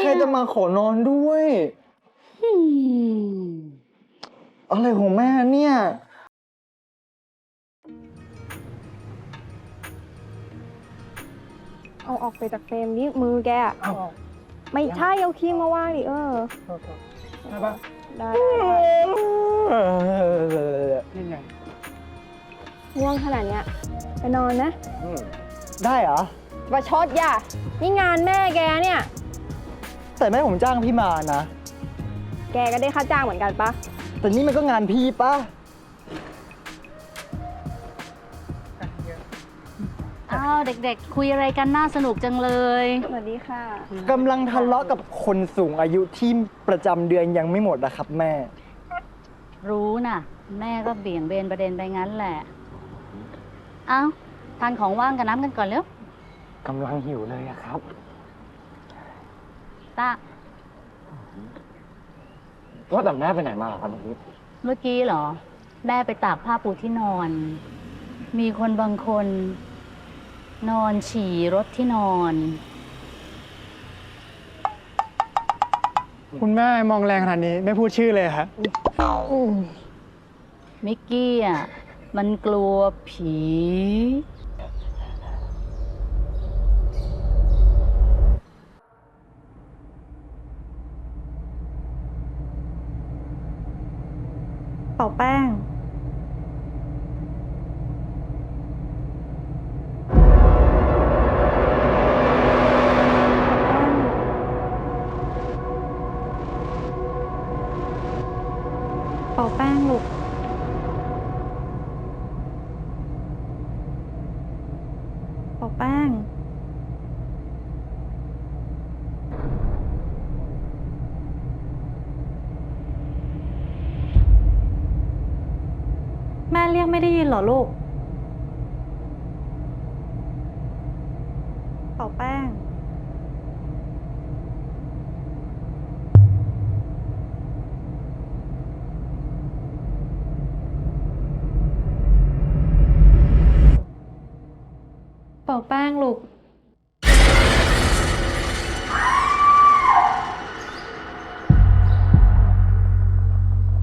ผอะมไรแค่อะจะมาขอนอนด้วยอืมอะไรของแม่เนี่ย เอาออกไปจากเฟรมนี้มือแกอะเอ้าไม่ใช่เอาครีมมาวางดิเออ ได้ปะได้ได้ได้นี่ไงง่วงขนาดเนี้ยไปนอนนะ ได้เหรอประชดอย่านี่งานแม่แกเนี่ย แต่แม่ผมจ้างพี่มานะ แกก็ได้ค่าจ้างเหมือนกันปะ แต่นี่มันก็งานพี่ปะอ้าวเด็กๆ คุยอะไรกันน่าสนุกจังเลย สวัสดีค่ะ กำลังทะเลาะกับคนสูงอายุที่ประจำเดือนยังไม่หมดนะครับแม่ รู้น่ะ แม่ก็เบี่ยงเบนประเด็นไปงั้นแหละ เอ้าทานของว่างกับน้ำกันก่อนเร็ว กำลังหิวเลยอะครับ ตาว่าแต่แม่ไปไหนมาครับพี่เมื่อกี้เหรอ แม่ไปตากผ้าปูที่นอน มีคนบางคน นอนฉี่รถที่นอน คุณแม่มองแรงขนาดนี้ไม่พูดชื่อเลยฮะมิกกี้อะ มันกลัวผี เป่าแป้ง เป่าแป้งลูก เป่าแป้ง แม่เรียกไม่ได้ยิน เหรอลูก เป่าแป้ง เป่าแป้งลูก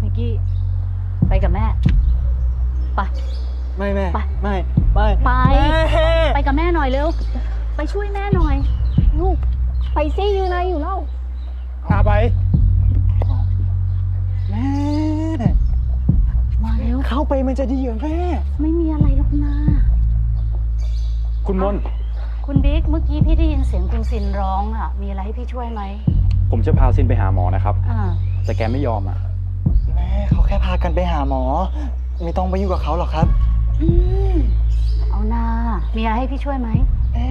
มิกกี้ ไปกับแม่ ไป ไม่แม่ไป ไม่ไม่ไป แม่ไปกับแม่หน่อยเร็ว ไปช่วยแม่หน่อย ลูก ไปซิยืนอะไรอยู่เล่า พาไปแม่มาเร็ว เข้าไปมันจะดีเหรอแม่ไม่มีอะไรหรอกนะคุณมนต์คุณบิ๊กเมื่อกี้พี่ได้ยินเสียงคุณซินร้องอะ มีอะไรให้พี่ช่วยไหมผมจะพาซินไปหาหมอนะครับ อ่า แต่แกไม่ยอมอะ แม่เขาแค่พากันไปหาหมอ ไม่ต้องไปยุ่งกับเขาหรอกครับ อืมเอานามีอะไรให้พี่ช่วยไหม เอ๊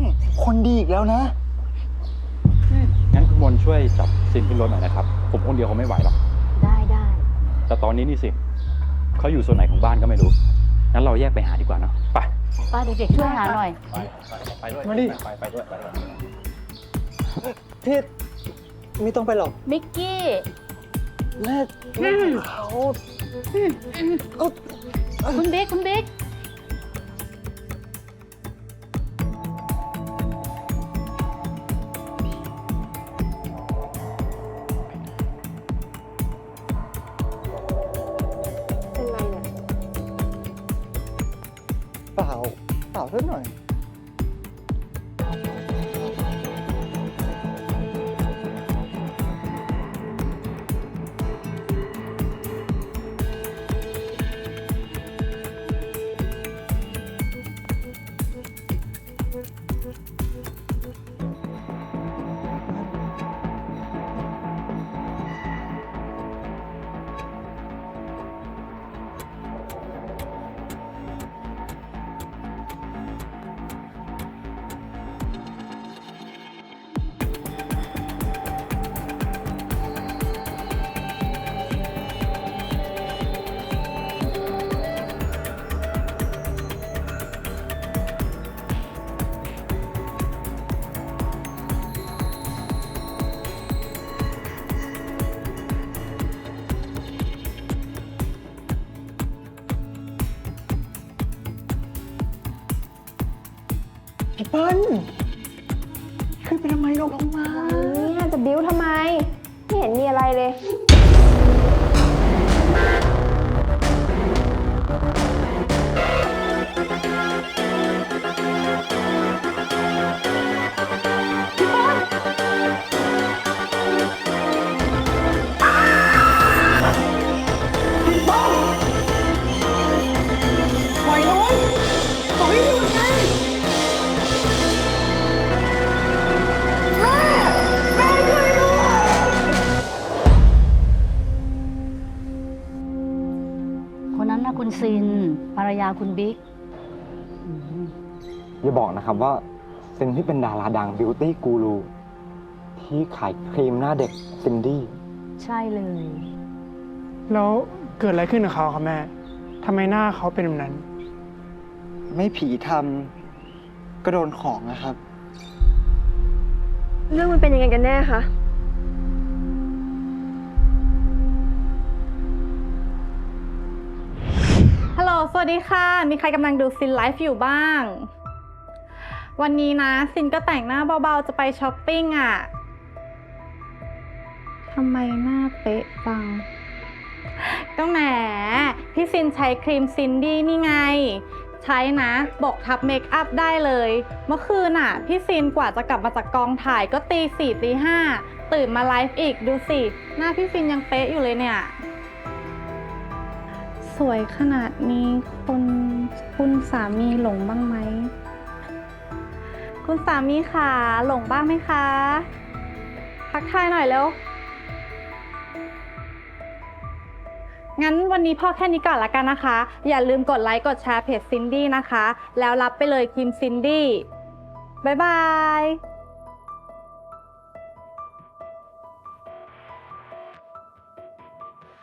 ะคนดีอีกแล้วนะ งั้นคุณมนต์ช่วยจับซินขึ้นรถหน่อยนะครับ ผมคนเดียวคงไม่ไหวหรอก ได้ได้แต่ตอนนี้นี่สิเขาอยู่ส่วนไหนของบ้านก็ไม่รู้ งั้นเราแยกไปหาดีกว่าเนาะ ไป ป้าเด็กๆช่วยหาหน่อย ไปด้วย มาดิ ไปไปด้วยไปด้วย พี่ไม่ต้องไปหรอกมิกกี้ แม่เขาคุณบิ๊ก คุณบิ๊ก เปิ้ลขึ้นไปทำไมลงลงมาเนี่ยจะบิ้วทำไม ไม่เห็นมีอะไรเลยคน รรยาคุณบิ๊กอย่าบอกนะครับว่าซินที่เป็นดาราดังบิวตี้กูรูที่ขายครีมหน้าเด็กซินดี้ใช่เลย แล้วเกิดอะไรขึ้นกับเขาครับแม่ทำไมหน้าเขาเป็นแบบนั้น ไม่ผีทำก็โดนของนะครับ เรื่องมันเป็นยังไงกันแน่คะ ฮัลโหล สวัสดีค่ะ มีใครกำลังดูซินไลฟ์อยู่บ้าง วันนี้นะซินก็แต่งหน้าเบาๆ จะไปช้อปปิ้งอะทำไมหน้าเป๊ะฟังก็แหม พี่ซินใช้ครีมซินดี้นี่ไง ใช้นะบอกทับเมคอัพได้เลย เมื่อคืนอะ พี่ซินกว่าจะกลับมาจากกองถ่ายก็ตีสี่ตีห้าตื่นมาไลฟ์อีกดูสิ หน้าพี่ซินยังเป๊ะอยู่เลยเนี่ย สวยขนาดนี้คนคุณสามีหลงบ้างไหม คุณสามีค่ะหลงบ้างไหมคะทักทายหน่อยเร็ว งั้นวันนี้พ่อแค่นี้ก่อนละกันนะคะ อย่าลืมกดไลค์กดแชร์เพจซินดี้นะคะ แล้วรับไปเลยครีมซินดี้บ๊ายบาย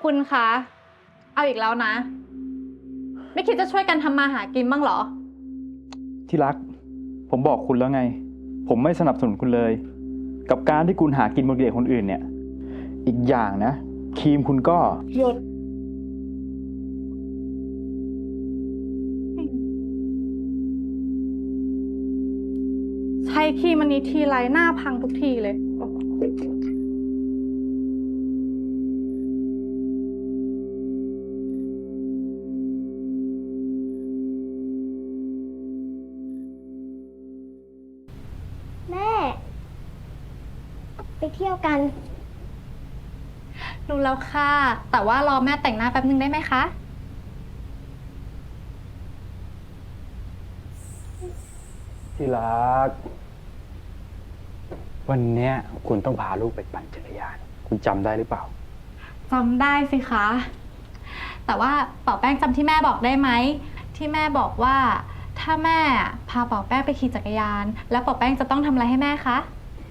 คุณคะ เอาอีกแล้วนะ ไม่คิดจะช่วยกันทำมาหากินบ้างเหรอ ที่รัก ผมบอกคุณแล้วไง ผมไม่สนับสนุนคุณเลย กับการที่คุณหากินบนเด็กคนอื่นเนี่ย อีกอย่างนะ ครีมคุณก็ หยุด ใช้ครีมอันนี้ทีไรหน้าพังทุกทีเลย กัน รู้แล้วค่ะ แต่ว่ารอแม่แต่งหน้าแป๊บนึงได้ไหมคะ ที่รัก วันเนี้ยคุณต้องพาลูกไปปั่นจักรยาน คุณจำได้หรือเปล่า จำได้สิคะ แต่ว่าเป่าแป้งจำที่แม่บอกได้ไหม ที่แม่บอกว่า ถ้าแม่พาเป่าแป้งไปขี่จักรยาน แล้วเป่าแป้งจะต้องทำอะไรให้แม่คะ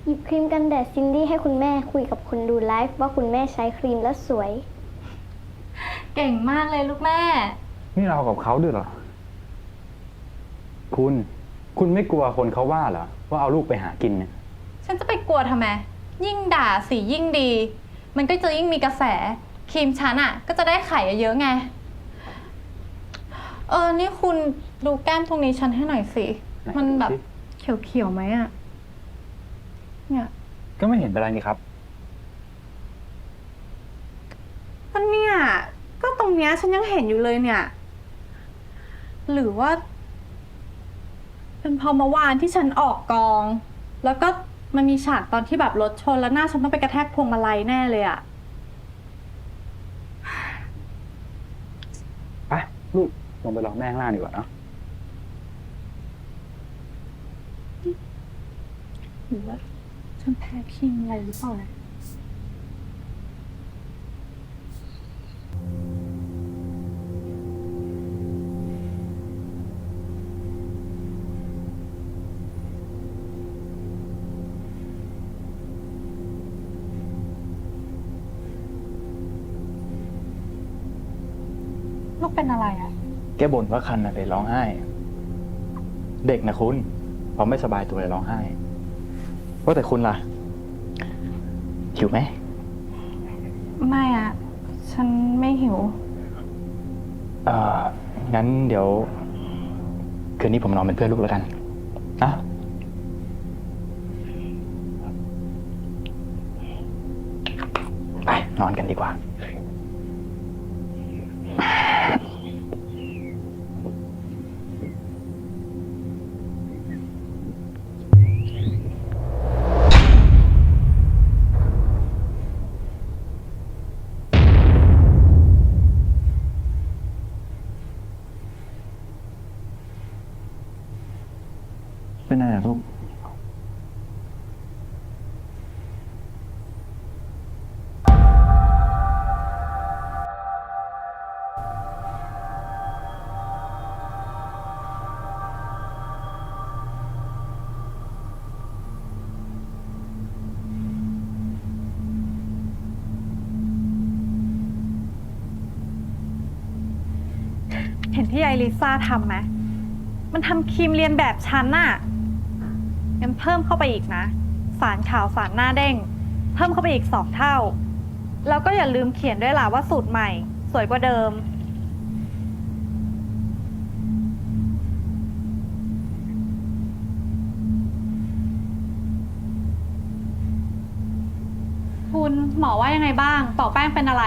หยิบครีมกันแดดซินดี้ให้คุณแม่คุยกับคนดูไลฟ์ว่าคุณแม่ใช้ครีมแล้วสวย เก่งมากเลยลูกแม่ นี่เรากับเขาด้วยเหรอ คุณ คุณไม่กลัวคนเขาว่าเหรอ ว่าเอาลูกไปหากินเนี่ย ฉันจะไปกลัวทำไม ยิ่งด่าสิยิ่งดี มันก็จะยิ่งมีกระแส ครีมฉันอะ ก็จะได้ขายเยอะๆไง เออ นี่คุณดูแก้มตรงนี้ฉันให้หน่อยสิ ไหนมันแบบดูสิ เขียวๆไหมอะ เนี่ย ก็ไม่เห็นเป็นไรนี่ครับ ก็เนี่ย ก็ตรงเนี้ยฉันยังเห็นอยู่เลยเนี่ย หรือว่า เป็นเพอเมื่อวานที่ฉันออกกอง แล้วก็มันมีฉากตอนที่แบบรถชนแล้วหน้าฉันต้องไปกระแทกพวงมาลัยแน่เลยอะไปลูกลงไปรอแม่ข้างล่างดีกว่าเนาะหรือว่า ฉันแพ้ครีมอะไรหรือเปล่าลูกเป็นอะไรอะแกบ่นว่าคันน่ะเลยร้องไห้ เด็กนะคุณพอไม่สบายตัวเลยร้องไห้ ว่าแต่คุณล่ะ หิวไหม ไม่อะฉันไม่หิว เอ่อ งั้นเดี๋ยว คืนนี้ผมนอนเป็นเพื่อนลูกแล้วกัน นะ ไป นอนกันดีกว่า เห็นที่ไอริซ่าทำไหมมันทำครีมเรียนแบบฉันน่ะงั้นเพิ่มเข้าไปอีกนะ สารขาวสารหน้าเด้ง เพิ่มเข้าไปอีกสองเท่า แล้วก็อย่าลืมเขียนด้วยล่ะว่าสูตรใหม่ สวยกว่าเดิม คุณหมอว่ายังไงบ้าง เป่าแป้งเป็นอะไร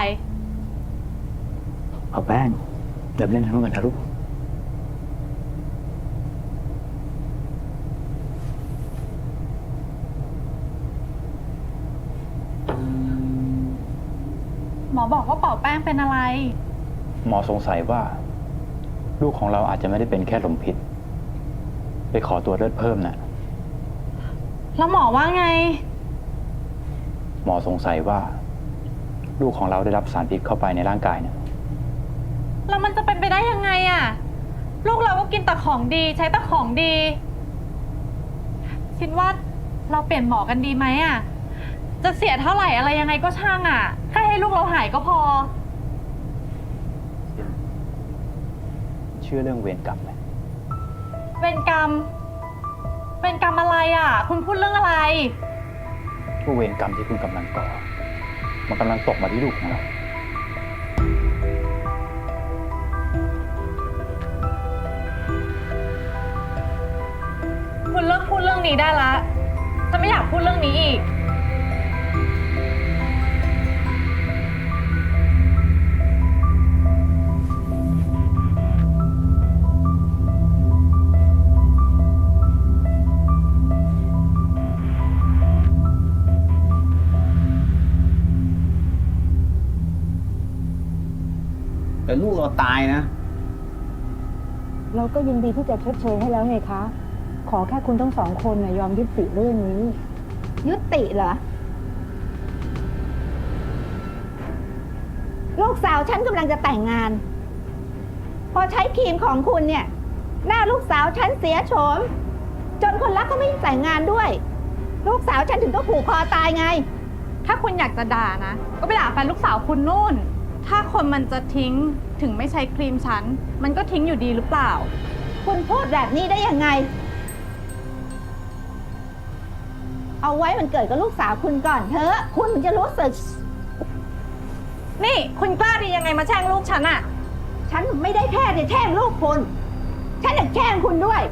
เอาแป้งเดี๋ยวเล่นทางนู้นกันนะลูก บอกว่าเป่าแป้งเป็นอะไร หมอสงสัยว่า ลูกของเราอาจจะไม่ได้เป็นแค่ลมพิษ ไปขอตัวจเลือดเพิ่มนะแล้วหมอว่าไง หมอสงสัยว่า ลูกของเราได้รับสารพิษเข้าไปในร่างกายเนี่ยแล้วมันจะเป็นไปได้ยังไงอะลูกเราก็กินแต่ของดีใช้แต่ของดีคิดว่าเราเปลี่ยนหมอกันดีไหมอะจะเสียเท่าไหร่อะไรยังไงก็ช่างอะแค่ให้ลูกเราหายก็พอ เชื่อเรื่องเวรกรรมไหมเวรกรรมเวรกรรมอะไรอะคุณพูดเรื่องอะไร ว่าเวรกรรมที่คุณกำลังก่อ มันกำลังตกมาที่ลูกของเรา คุณเลิกพูดเรื่องนี้ได้ละ จะไม่อยากพูดเรื่องนี้อีก กเราตายนะ เราก็ยินดีที่จะชดเชยให้แล้วไงคะ ขอแค่คุณทั้งสองคนนะยอมยุติเรื่องนี้ ยุติเหรอ ลูกสาวฉันกำลังจะแต่งงาน พอใช้ครีมของคุณเนี่ย หน้าลูกสาวฉันเสียโฉม จนคนรักก็ไม่แต่งงานด้วย ลูกสาวฉันถึงก็ผูกคอตายไง ถ้าคุณอยากจะด่านะ ก็ไปด่าแฟนลูกสาวคุณนู่น ถ้าคนมันจะทิ้งถึงไม่ใช้ครีมฉัน มันก็ทิ้งอยู่ดีหรือเปล่า คุณพูดแบบนี้ได้ยังไง เอาไว้มันเกิดกับลูกสาวคุณก่อนเถอะ คุณถึงจะรู้สึก นี่คุณกล้าดียังไงมาแช่งลูกฉันอะฉันไม่ได้แค่จะแช่งลูกคุณ ฉันอยากแช่งคุณด้วย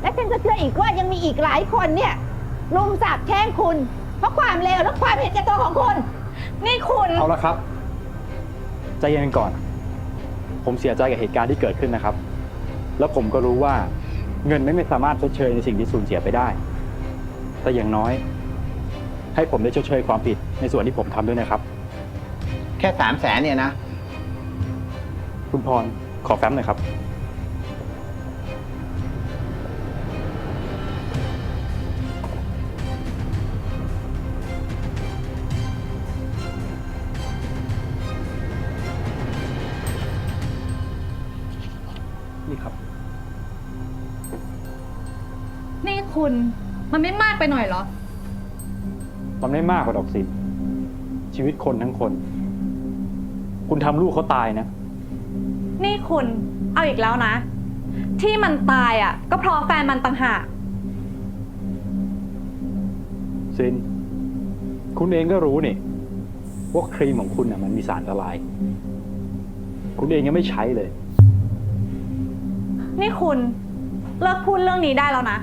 และฉันก็เชื่ออีกว่ายังมีอีกหลายคนเนี่ยลุมสาบแช่งคุณ เพราะความเลวและความเห็นแก่ตัวของคุณ นี่คุณ เอาละครับ ใจเย็นก่อน ผมเสียใจกับเหตุการณ์ที่เกิดขึ้นนะครับ แล้วผมก็รู้ว่าเงินไม่สามารถชดเชยในสิ่งที่สูญเสียไปได้ แต่อย่างน้อย ให้ผมได้ชดเชยความผิดในส่วนที่ผมทำด้วยนะครับ แค่สามแสนเนี่ยนะ คุณพรขอแฟ้มหน่อยครับ ไม่มากไปหน่อยเหรอ มันไม่มากกว่าดอกสิชีวิตคนทั้งคน คุณทำลูกเขาตายนะ นี่คุณเอาอีกแล้วนะ ที่มันตายอะ ก็เพราะแฟนมันต่างหาก ซิน คุณเองก็รู้นี่ว่าครีมของคุณน่ะมันมีสารอันตราย คุณเองยังไม่ใช้เลย นี่คุณเลิกพูดเรื่องนี้ได้แล้วนะ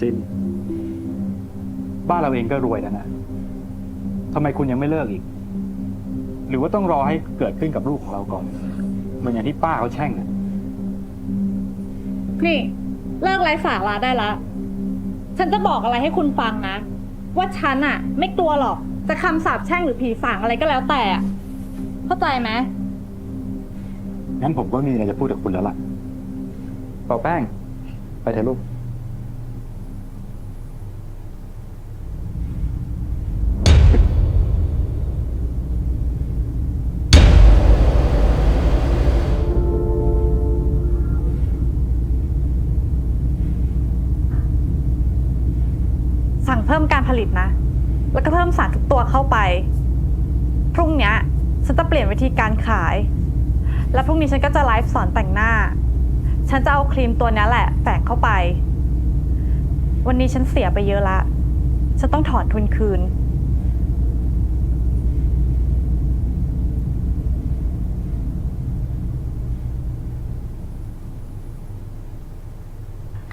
ซินบ้านเราเองก็รวยแล้วนะทำไมคุณยังไม่เลิกอีก หรือว่าต้องรอให้เกิดขึ้นกับลูกของเราก่อนเหมือนอย่างที่ป้าเขาแช่งอะนี่ เลิกไร้สาระได้ละ ฉันจะบอกอะไรให้คุณฟังนะ ว่าฉันอะไม่กลัวหรอก จะคำสาปแช่งหรือผีสางอะไรก็แล้วแต่อะเข้าใจไหมงั้นผมก็มีอะไรจะพูดกับคุณแล้วล่ะเป่าแป้ง ไปเถอะลูก ตัวเข้าไป พรุ่งนี้ฉันจะเปลี่ยนวิธีการขาย และพรุ่งนี้ฉันก็จะไลฟ์สอนแต่งหน้า ฉันจะเอาครีมตัวนี้แหละแฝงเข้าไป วันนี้ฉันเสียไปเยอะละ ฉันต้องถอนทุนคืน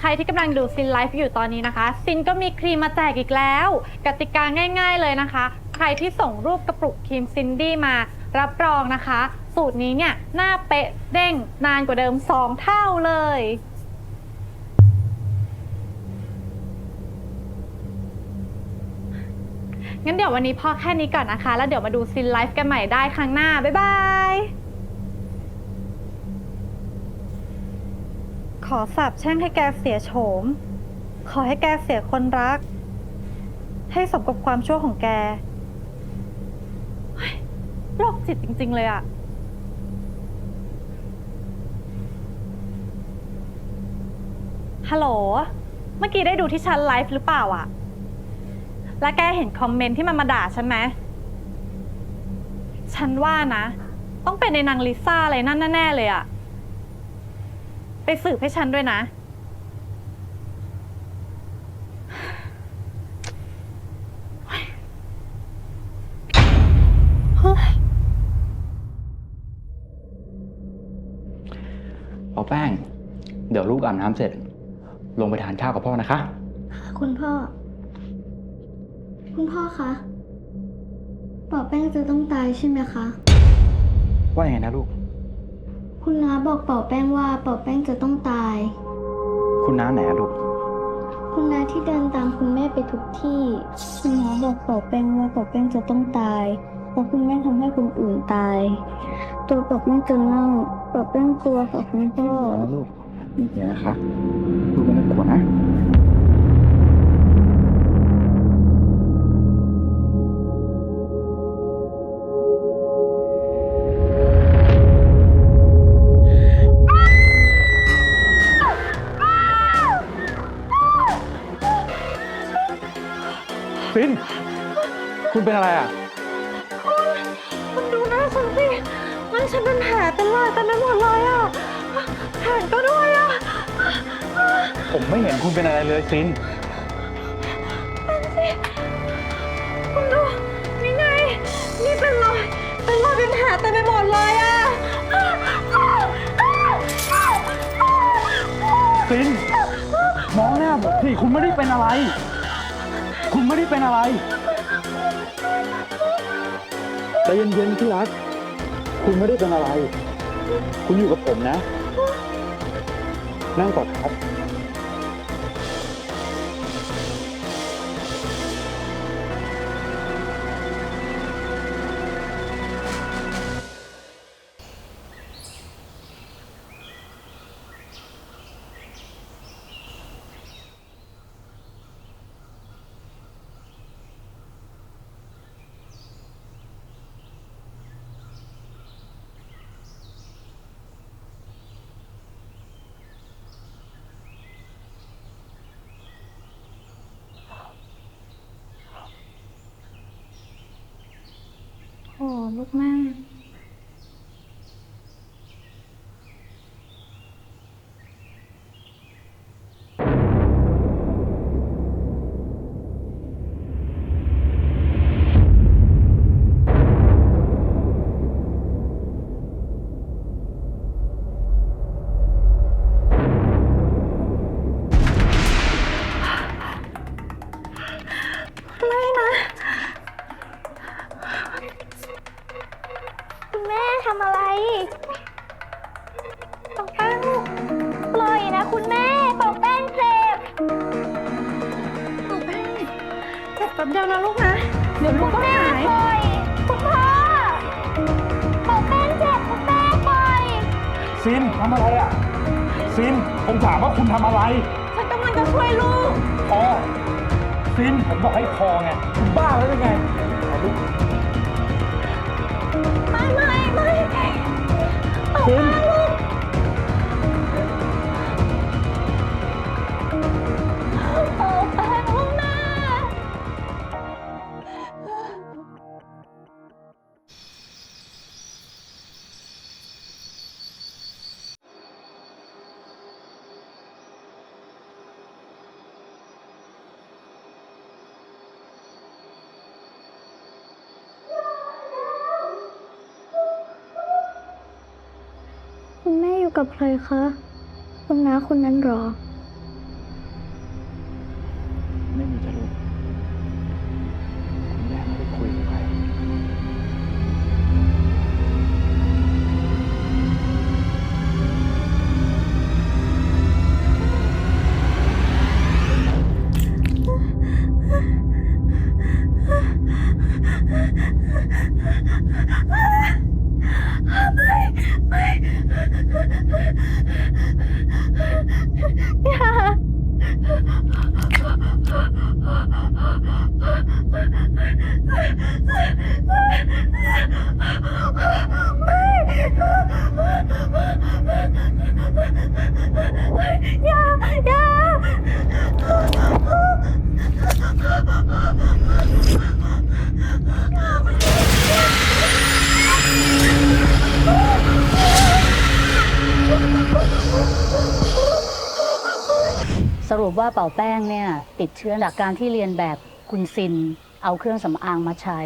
รที่กำลังดูซินไลฟ์อยู่ตอนนี้นะคะ ซินก็มีครีมมาแจกอีกแล้ว กติกาง่าย ๆเลยนะคะ ใครที่ส่งรูปกระปุกครีมซินดี้มา รับรองนะคะ สูตรนี้เนี่ยหน้าเป๊ะเด้งนานกว่าเดิม 2 เท่าเลยงั้นเดี๋ยววันนี้พอแค่นี้ก่อนนะคะ แล้วเดี๋ยวมาดูซินไลฟ์กันใหม่ได้ครั้งหน้า บ๊ายบาย ขอสาบแช่งให้แกเสียโฉม ขอให้แกเสียคนรัก ให้สมกับความชั่วของแกโรคจิตจริง ๆ เลยอะฮัลโหล เมื่อกี้ได้ดูที่ฉันไลฟ์หรือเปล่าอะแล้วแกเห็นคอมเมนต์ที่มันมาด่าฉันไหม ฉันว่านะ ต้องเป็นในนางลิซ่าอะไรนั่นแน่ๆเลยอะ ไปสืบให้ฉันด้วยนะเป่าแป้ง เดี๋ยวลูกอาบน้ำเสร็จ ลงไปทานข้าวกับพ่อนะคะ คุณพ่อ คุณพ่อคะป่อแป้งจะต้องตายใช่ไหมคะ ว่ายังไงนะลูก คุณน้าบอกป่อแป้งว่าป่อแป้งจะต้องตาย คุณน้าไหนอะลูก คุณน้าที่เดินตามคุณแม่ไปทุกที่ คุณน้าบอกป่อแป้งว่าป่อแป้งจะต้องตายเพราะคุณแม่ทำให้คนอื่นตาย ตัวป่อแป้งจะเน่าป่อแป้งกลัวค่ะคุณพ่อนะลูกเดี๋ยวนะคะลูกไม่ต้องกลัวนะ เป็นอะไรอะ คุณดูหน้าฉันสิมันฉันเป็นแผลเป็นรอยเต็มไปหมดเลยอะแขนก็ด้วยอะผมไม่เห็นคุณเป็นอะไรเลยซินคุณดูนี่ไง นี่เป็นรอยเป็นรอยเป็นแผลเต็มไปหมดเลยอะซิน มองหน้าผมสิคุณไม่ได้เป็นอะไร คุณไม่ได้เป็นอะไร ใจเย็นๆที่รัก คุณไม่ได้เป็นอะไร คุณอยู่กับผมนะ นั่งก่อนครับ ลูกแม่ แม่ทำอะไรตองแป้งปล่อยนะคุณแม่ปองแป้งเจ็บปองแป้งเจ็บแป๊บเดียวนะลูกนะ เดี๋ยวลูกก็หายปล่อยคุณพ่อปอแป้งเจ็บคุณแม่ปล่อยซินทำอะไรอะซินผมถามว่าคุณทำอะไร ฉันกำลังจะช่วยลูกพอซินผมบอกให้พอไงคุณบ้าแล้วยังไงเอาลูก ไม่ไม่ซิ กับใครคะ คุณน้าคนนั้นหรอ สรุ ว่าเป่าแป้งเนี่ยติดเชื้อจากการที่เรียนแบบคุณซิน เอาเครื่องสำอางมาใช้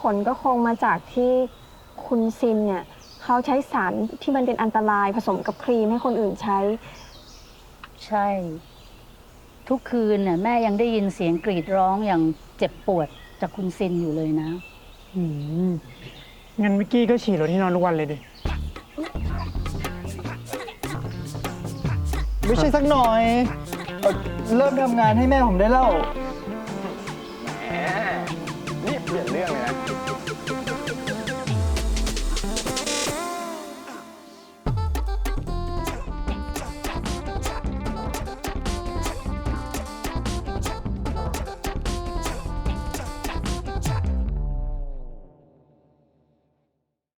ผลก็คงมาจากที่คุณซินเนี่ยเขาใช้สารที่มันเป็นอันตรายผสมกับครีมให้คนอื่นใช้ ใช่ ทุกคืนเนี่ยแม่ยังได้ยินเสียงกรีดร้องอย่างเจ็บปวดจากคุณซินอยู่เลยนะ อืมงั้นวิกกี้ก็ฉี่รถที่นอนทุกวันเลยดิ ไม่ใช่สักหน่อยเอ่อเริ่มทำงานให้แม่ผมได้แล้ว